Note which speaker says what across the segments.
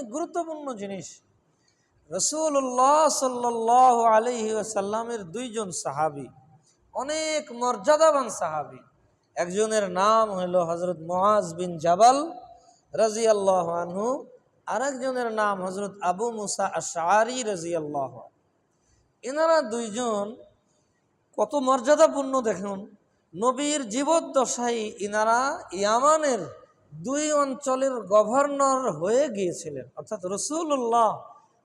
Speaker 1: অনেক গুরুত্বপূর্ণ জিনিস। রসুল্লাহ সাল্লাহ আলহি সাল্লামের দুইজন সাহাবি, অনেক মর্যাদাবান সাহাবি। একজনের নাম হইল হজরত মোয়াজ বিন জাবাল রাজি আল্লাহ আনহু, আরেকজনের নাম হজরত আবু মুসা আশারি রাজি আল্লাহ এনারা দুইজন কত মর্যাদাপূর্ণ দেখুন, নবীর জীবদ্দশায় ইনারা ইয়ামানের দুই অঞ্চলের গভর্নর হয়ে গিয়েছিলেন। অর্থাৎ রসুল্লাহ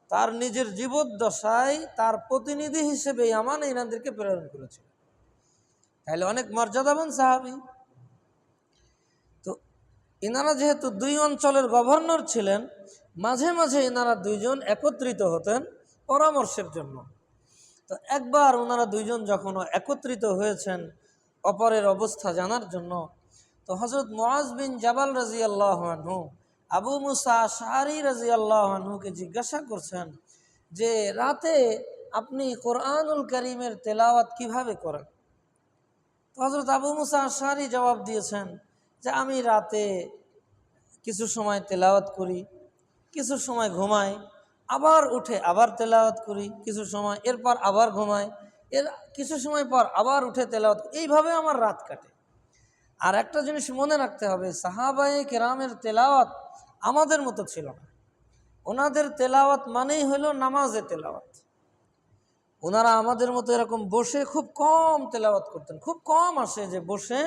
Speaker 1: তার নিজের জীবদ্দশায় তার প্রতিনিধি হিসেবে ইয়ামানে ইনাদেরকে প্রেরণ করেছিলেন। তাহলে অনেক মর্যাদাবান সাহাবি। তো ইনারা যেহেতু দুই অঞ্চলের গভর্নর ছিলেন, মাঝে মাঝে ইনারা দুইজন একত্রিত হতেন পরামর্শের জন্য। তো একবার ওনারা দুইজন যখন একত্রিত হয়েছেন, অপরের অবস্থা জানার জন্য তো হজরত মোয়াজ বিন জাবাল রাজি আল্লাহনহু আবু মুসা শাহরি রাজি আল্লাহনহুকে জিজ্ঞাসা করছেন যে, রাতে আপনি কোরআনুল করিমের তেলাওয়াত কীভাবে করেন? তো হজরত আবু মুসা শাহরি জবাব দিয়েছেন যে, আমি রাতে কিছু সময় তেলাওয়াত করি, কিছু সময় ঘুমাই, আবার উঠে আবার তেলাওয়াত করি, কিছু সময় এরপর আবার ঘুমাই, এর কিছু সময় পর আবার উঠে তেলাওয়াত এইভাবে আমার রাত কাটে। আর একটা জিনিস মনে রাখতে হবে, সাহাবায়ে কেরামের তেলাওয়াত আমাদের মতো ছিল না। ওনাদের তেলাওয়াত মানেই হলো নামাজে তেলাওয়াত। ওনারা আমাদের মতো এরকম বসে খুব কম তেলাওয়াত করতেন, খুব কম আসে যে বসে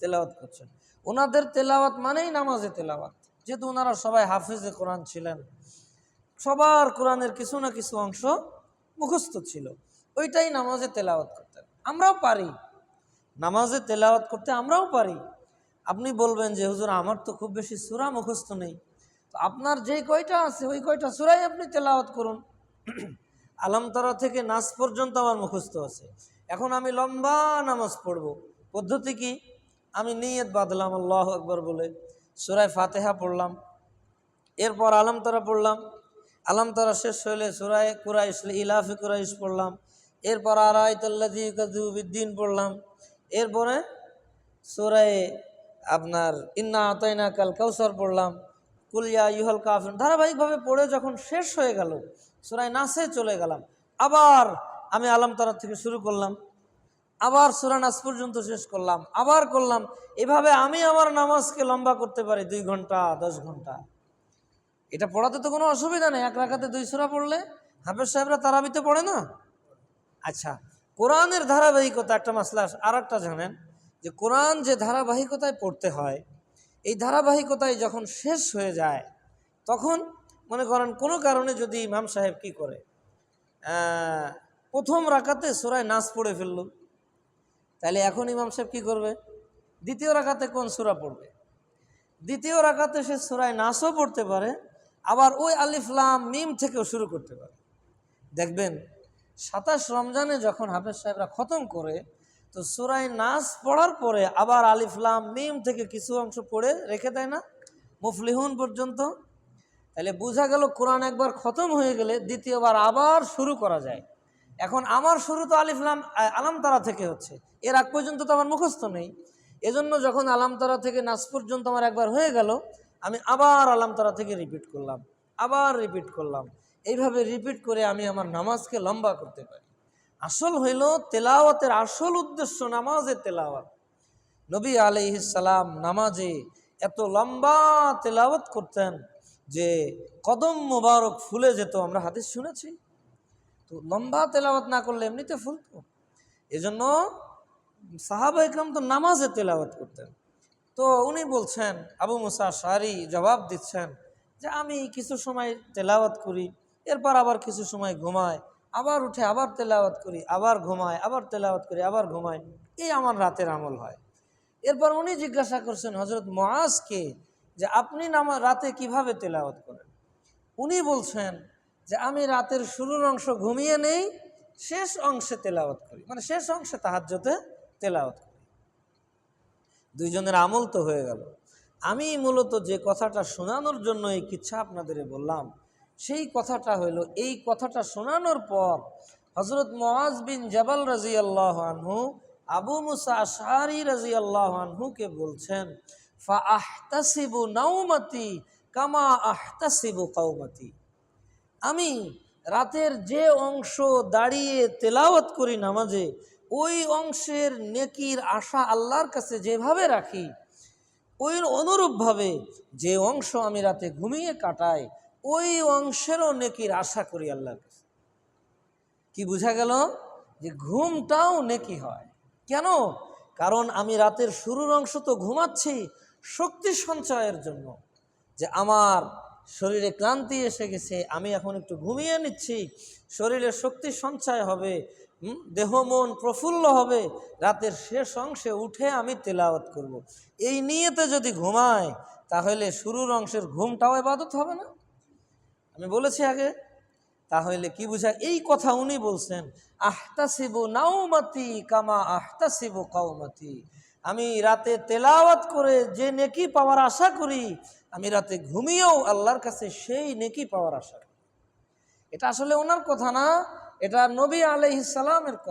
Speaker 1: তেলাওয়াত করছেন। ওনাদের তেলাওয়াত মানেই নামাজে তেলাওয়াত। যেহেতু ওনারা সবাই হাফিজে কোরআন ছিলেন, সবার কোরআনের কিছু না কিছু অংশ মুখস্থ ছিল, ওইটাই নামাজে তেলাওয়াত করতেন। আমরাও পারি নামাজে তেলাওয়াত করতে আমরাও পারি। আপনি বলবেন যে, হুজুর, আমার তো খুব বেশি সুরা মুখস্থ নেই। তো আপনার যেই কয়টা আছে, ওই কয়টা সুরাই আপনি তেলাওয়াত করুন। আলমতরা থেকে নাচ পর্যন্ত আমার মুখস্থ আছে। এখন আমি লম্বা নামাজ পড়ব। পদ্ধতি কি? আমি নিয়ত বাঁধলাম, আল্লাহ আকবর বলে। সুরায় ফাতেহা পড়লাম। এরপর আলমতরা পড়লাম। আলমতরা শেষ হইলে সুরায় কুরাইশ, ইলাফি কুরাইশ পড়লাম। এরপর আরাইতাল্লাদি কাজুবিদ্দিন পড়লাম। এরপরে সুরায় আপনার, ইন্না আতাইনা কাল কাউসার পড়লাম কুলিয়া ইহল কাফিন ধারাবাহিকভাবে পড়ে যখন শেষ হয়ে গেল, সুরায় নাসে চলে গেলাম। আবার আমি আলমতরা থেকে শুরু করলাম। আবার সুরা নাস পর্যন্ত শেষ করলাম। আবার করলাম। এভাবে আমি আমার নামাজকে লম্বা করতে পারি দুই ঘণ্টা, দশ ঘণ্টা। এটা পড়াতে তো কোনো অসুবিধা নেই। এক রাখাতে দুই সুরা পড়লে হাফেজ সাহেবরা তারাবিতে পড়ে না? আচ্ছা। কোরআনের ধারাবাহিকতা একটা মাসলা আর একটা জানেন, যে কোরআন যে ধারাবাহিকতায় পড়তে হয়, এই ধারাবাহিকতায় যখন শেষ হয়ে যায়, তখন মনে করেন কোনো কারণে যদি ইমাম সাহেব কি করে প্রথম রাখাতে সুরায় নাচ পড়ে ফেলল, তাহলে এখন ইমাম সাহেব কী করবে? দ্বিতীয় রাখাতে কোন সুরা পড়বে? দ্বিতীয় রাখাতে সে সুরায় নাচও পড়তে পারে, আবার ওই আলিফলাম মিম থেকেও শুরু করতে পারে। দেখবেন সাতাশ রমজানে যখন হাফেজ সাহেবরা খতম করে, তো সুরাই নাচ পড়ার পরে আবার আলিফলাম মিম থেকে কিছু অংশ পড়ে রেখে দেয় না? মুফলিহুন পর্যন্ত? তাহলে বোঝা গেল কোরআন একবার খতম হয়ে গেলে দ্বিতীয়বার আবার শুরু করা যায়। এখন আমার শুরু তো আলিফলাম আলামতারা থেকে হচ্ছে। এর আগ পর্যন্ত তো আমার মুখস্থ নেই। এজন্য যখন আলামতারা থেকে নাচ পর্যন্ত আমার একবার হয়ে গেল, আমি আবার আলামতারা থেকে রিপিট করলাম, আবার রিপিট করলাম। এইভাবে রিপিট করে আমি আমার নামাজকে লম্বা করতে পারি। আসল হইল তেলাওয়াতের আসল উদ্দেশ্য নামাজের তেলাওয়াত। নবী আলাইসালাম নামাজে এত লম্বা তেলাওয়াত করতেন যে কদম মোবারক ফুলে যেত, আমরা হাদিস শুনেছি। তো লম্বা তেলাওয়াত না করলে এমনিতে ফুলতো। এজন্য সাহাবা ইকরাম তো নামাজে তেলাওয়াত করতেন। তো উনি বলছেন, আবু মুসা শারি জবাব দিচ্ছেন যে আমি কিছু সময় তেলাওয়াত করি। এরপর আবার কিছু সময় ঘুমাই আবার উঠে আবার তেলাওয়াত করি, আবার ঘুমায়, আবার তেলাওয়াত করি, আবার ঘুমাই এই আমার রাতের আমল হয়। এরপর উনি জিজ্ঞাসা করছেন হজরত মহাজকে যে আপনি নামা, রাতে কীভাবে তেলাওয়াত করেন? উনি বলছেন যে আমি রাতের শুরুর অংশ ঘুমিয়ে নেই, শেষ অংশে তেলাওয়াত করি। মানে শেষ অংশে তাহাজ্যতে তেলাওয়াত করি। দুইজনের আমল তো হয়ে গেল। আমি মূলত যে কথাটা শোনানোর জন্য এই কিচ্ছা আপনাদের বললাম সেই কথাটা হইল, এই কথাটা শোনানোর পর হজরত মোয়াজ বিন জবাল রাজি আল্লাহ আনহু, আবু মুসা আশারি রাজি আল্লাহ আনহুকে বলছেন ফা আহতাসিবু নাউমাতি কামা আহতাসিবু কাউমাতি আমি রাতের যে অংশ দাঁড়িয়ে তেলাওয়াত করি নামাজে, ওই অংশের নেকির আশা আল্লাহর কাছে যেভাবে রাখি ওই অনুরূপভাবে যে অংশ আমি রাতে ঘুমিয়ে কাটাই ওই অংশেরও নেকির আশা করি আল্লাহর কাছে। কি বোঝা গেল? যে ঘুমটাও নেকি হয়। কেন? কারণ আমি রাতের শুরুর অংশ তো ঘুমাচ্ছি শক্তি সঞ্চয়ের জন্য। যে আমার শরীরে ক্লান্তি এসে গেছে, আমি এখন একটু ঘুমিয়ে নিচ্ছি, শরীরে শক্তি সঞ্চয় হবে দেহ মন প্রফুল্ল হবে, রাতের শেষ অংশে উঠে আমি তেলাওয়াত করব। এই নিয়েতে যদি ঘুমায়, তাহলে শুরুর অংশের ঘুমটাও এবাদত হবে না? আমি বলেছি আগে, তাহলে কি বুঝা, এই কথা উনি বলছেন, আহতাসিব নাওমাতি কামা আহতাসিব কাউমাতি আমি রাতে তেলাওয়াত করে যে নেকি পাওয়ার আশা করি, আমি রাতে ঘুমিয়েও আল্লাহর কাছে সেই নেকি পাওয়ার আশা করি। এটা আসলে ওনার কথা না, এটা নবী আলহিসালামের কথা।